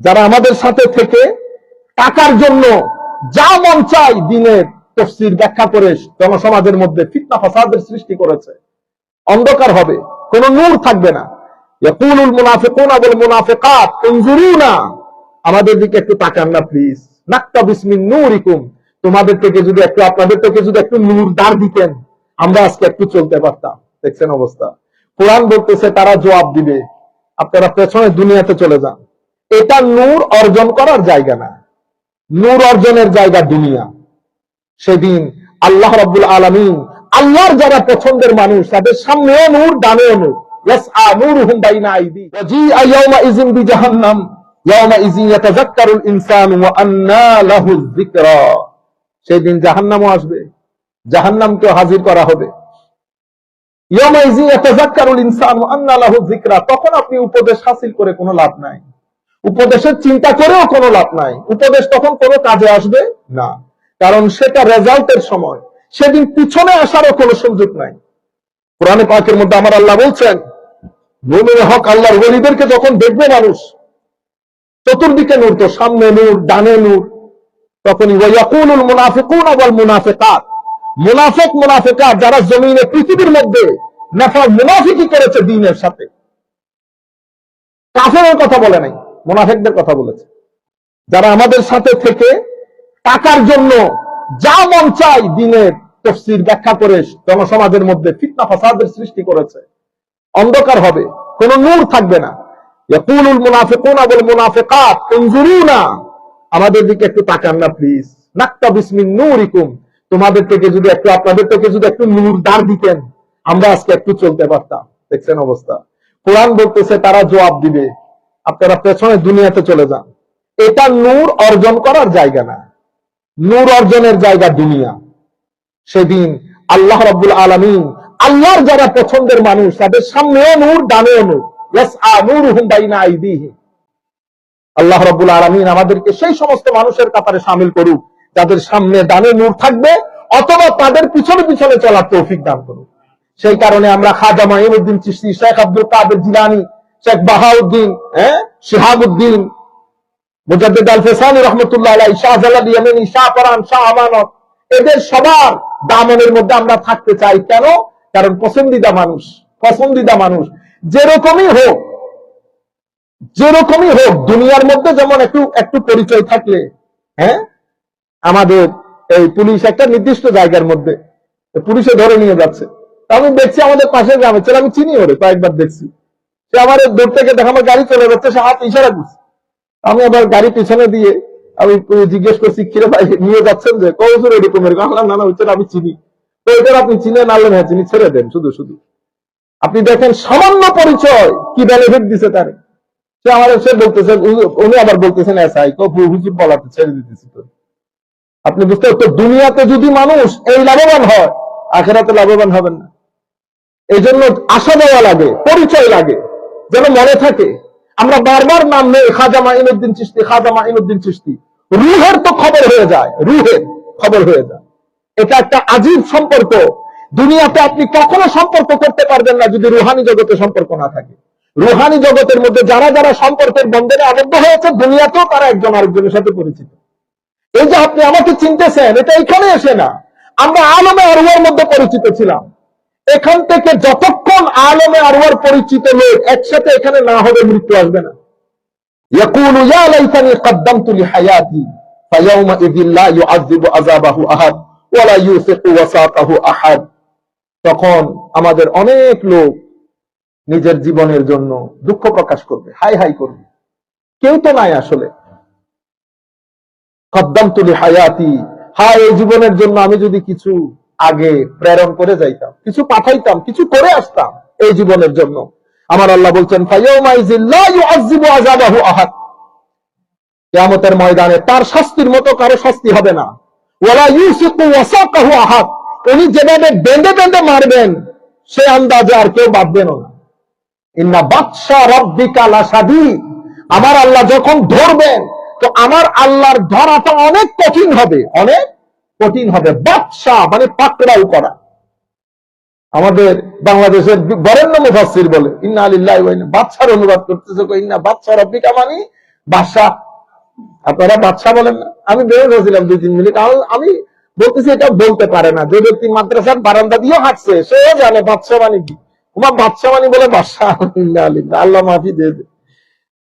যারা আমাদের সাথে থেকে টাকার জন্য যা মন চাই দিনের তফসির ব্যাখ্যা করে জনসমাজের মধ্যে ফিতনা ফাসাদের সৃষ্টি করেছে। অন্ধকার হবে, কোন নূর থাকবে না। ইয়াকুলুল মুনাফিকুনা ওয়াল মুনাফিকাত, উনজুরুনা। আমাদের দিকে একটু তাকান না প্লিজ নাক্তা বিসমিন নূরিকুম। তোমাদের থেকে যদি একটু, আপনাদের থেকে যদি একটু নূর দাঁড় দিতেন, আমরা আজকে একটু চলতে পারতাম। দেখছেন অবস্থা? কোরআন বলতেছে, তারা জবাব দিবে। আপনারা পেছনে দুনিয়াতে চলে যান। এটা নূর অর্জন করার জায়গা না। নূর অর্জনের জায়গা দুনিয়া। সেদিন আল্লাহ রাব্বুল আলামিন আল্লাহর যারা পছন্দের মানুষ, তাদের সামনেও নূর, ডানেও নূর। সেদিন জাহান্নামও আসবে। জাহান্নামকে হাজির করা হবে। তখন আপনি উপদেশ হাসিল করে কোনো লাভ নাই। উপদেশের চিন্তা করেও কোনো লাভ নাই। উপদেশ তখন কোনো কাজে আসবে না। কারণ সেটা রেজাল্টের সময়। সেদিন পিছনে আসারও কোনো সুযোগ নাই। কোরআনে পাকের মধ্যে আমার আল্লাহ বলছেন, মুমিনে হক আল্লাহর ওলিদেরকে যখন দেখবে মানুষ, চতুর্দিকে নূর তো সামনে নূর, ডানে নূর, তখনই ওয়াকুলুল মুনাফিকুন ওয়াল মুনাফিকাত। মুনাফিক, মুনাফিকাত যারা জমিনে, পৃথিবীর মধ্যে নাফা মুনাফিকি করেছে দিনের সাথে। কাফেরের কথা বলে নাই। মুনাফিকদের কথা বলেছে। যারা আমাদের সাথে থেকে টাকার জন্য যা মন চাই দিনের তফসির ব্যাখ্যা করে জনসমাজের মধ্যে ফিতনা ফাসাদের সৃষ্টি করেছে। অন্ধকার হবে, কোন নূর থাকবে না। আমাদের দিকে একটু তাকান না প্লিজ নাক্তা বিসমিন নূরিকুম। তোমাদের থেকে যদি একটু, আপনাদের থেকে যদি একটু নূর দাঁড় দিতেন, আমরা আজকে একটু চলতে পারতাম। দেখছেন অবস্থা? কোরআন বলতেছে, তারা জবাব দিবে। আপনারা পেছনে দুনিয়াতে চলে যান। এটা নূর অর্জন করার জায়গা না। নূর অর্জনের জায়গা দুনিয়া। সেদিন আল্লাহ রাব্বুল আলামিন আল্লাহর যারা পছন্দের মানুষ, তাদের সামনেও নূর, ডানেও নূর। আল্লাহ রাব্বুল আলামিন আমাদেরকে সেই সমস্ত মানুষের কাতারে শামিল করুক, যাদের সামনে ডানে নূর থাকবে, অথবা তাদের পিছনে পিছনে চলার তৌফিক দান করুক। সেই কারণে আমরা খাজা মাইনুদ্দিন চিশতি, শেখ আব্দুল কাদের জিলানি শেখ বাহাউদ্দিন হ্যাঁ? শিহাবুদ্দিন, মুজাদ্দিদ আল ফেসানি রহমতুল্লাহ আলাই শাহজালাল ইয়ামিনী শাহ পরান শাহ আমানত। এদের সবার দামনের মধ্যে আমরা থাকতে চাই। কেন? কারণ পছন্দিদা মানুষ পছন্দিদা মানুষ। যেরকমই হোক যেরকমই হোক, দুনিয়ার মধ্যে যেমন একটু একটু পরিচয় থাকলে হ্যাঁ? আমাদের এই পুলিশ একটা নির্দিষ্ট জায়গার মধ্যে, পুলিশে ধরে নিয়ে যাচ্ছে। আমি দেখছি আমাদের পাশের গ্রামে, ছেলে আমি চিনি ওরে, কয়েকবার দেখছি। সে আমার দূর থেকে দেখা আমার গাড়ি চলে যাচ্ছে, সে হাত ইশারা করছে। আমি আবার গাড়ি পিছনে দিয়ে আমি জিজ্ঞেস করছি, কিরে ভাই, নিয়ে যাচ্ছেন যে? কৌজুর এরকম এরকম। আল্লাহ নানা হচ্ছে আপনি চিনি। তো এটার আপনি চিনে নালেন হ্যাঁ চিনি, ছেড়ে দেন, শুধু শুধু। আপনি দেখেন সামান্য পরিচয় কি বেনিফিট দিছে তারে। সে আমার, সে বলতেছেন উনি- উনি আবার বলতেছেন এসআই। তো হুজুর, বলাতে ছেড়ে দিতেছি তো। আপনি বুঝতে তো দুনিয়াতে যদি মানুষ এই লাভবান হয়, আখেরাতে লাভবান হবেন না। এই জন্য আশা দেওয়া লাগে, পরিচয় লাগে। যেন মনে থাকে, আমরা বারবার নাম নেই, খাজা মাইনুদ্দিন চিস্তি খাজা মাইনুদ্দিন চিস্তি রুহের তো খবর হয়ে যায়, রুহের খবর হয়ে যায়। এটা একটা আজীব সম্পর্ক। দুনিয়াতে আপনি কখনো সম্পর্ক করতে পারবেন না যদি রুহানি জগতে সম্পর্ক না থাকে। রুহানি জগতের মধ্যে যারা যারা সম্পর্কের বন্ধনে আবদ্ধ হয়েছে, দুনিয়াতেও তারা একজন আরেকজনের সাথে পরিচিত। এই যে আপনি আমাকে চিনতেছেন, এটা এখানে এসে না। আমরা আলমে আরুয়ার মধ্যে পরিচিত ছিলাম। এখান থেকে যতক্ষণ আলমে আরোয়ার পরিচিত লোক একসাথে এখানে না হবে মৃত্যু আসবে না। তখন আমাদের অনেক লোক নিজের জীবনের জন্য দুঃখ প্রকাশ করবে, হাই হাই করবে। কেউ তো নাই আসলে। কদ্দাম হায়াতি হায়, এই জীবনের জন্য আমি যদি কিছু আগে প্রেরণ করে যাইতাম, কিছু পাঠাইতাম, কিছু করে আসতাম এই জীবনের জন্য। আমার আল্লাহ বলছেন কিয়ামতের ময়দানে তার শাস্তির মতো কারও শাস্তি হবে না। ওয়ালা ইউসিকু উনি যেভাবে বেঁধে বেঁধে মারবেন, সে আন্দাজে আর কেউ বাঁধবেন না। ইন্না বাদশা রব্বিকা আমার আল্লাহ যখন ধরবেন, তো আমার আল্লাহর ধরাটা অনেক কঠিন হবে। অনেক কঠিন হবে। বাদশা মানে পাকড়াও করা। আমাদের বাংলাদেশের বরেণ্য মুফাসসির বলে, ইন্না আলিল্লাহি বাদশার অনুবাদ করতেছে ইন্না বাদশা রব্বিকা মানে বাদশাহ। আপনারা বাদশাহ বলেন না। আমি বের হয়েছিলাম দুই, তিন মিনিট। আমি- আমি বলতেছি, এটা বলতে পারে না। যে ব্যক্তি মাদ্রাসার বারান্দা দিয়ে হাঁটছে, সেও জানে বাদশাহ মানে কি। তোমার বাদশাহ মানে বলে বাদশাহ আল্লাহ মাফি দিয়ে দে।